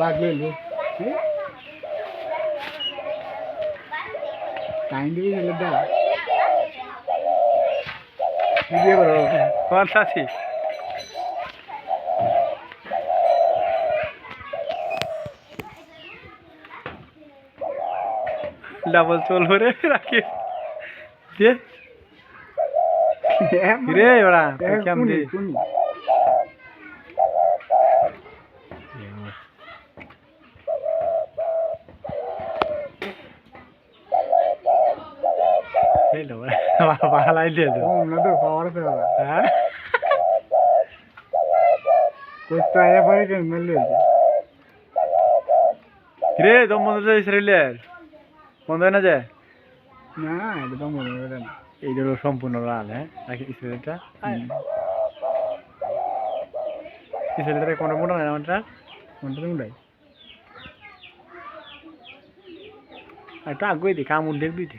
বাঘ লইলো টাইম দিবি গেলে দা ভিডিও করো। পঞ্চাশি। ডাবল চলবো রে রাখি। দিয়ে রে ওরা কেমন কুনি দে? কুনি হেলো বাহালাই রে দম বন্ধ যায় শরীরের বন্ধ হয় না যায় না এটা তো মনে করে না এই হলো সম্পূর্ণ লাল হ্যাঁ রাখি শরীরটা মোটা না আমারটা কোনটা তুমি ভাই একটু আগুয়ে দি কামড় দেখবি দে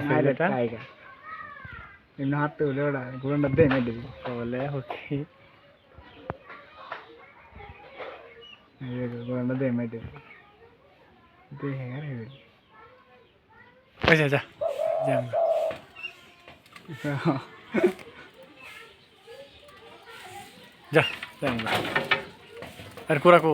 আরে ছেলেটা টাইগার এমনি হাতে হলে ওটা ঘুরনটা দে না দিবি বলে ওকে ঘুরনটা দে না দিবি দে হ্যাঁ রে ওই যা যা যা। যা। আর কোরাকো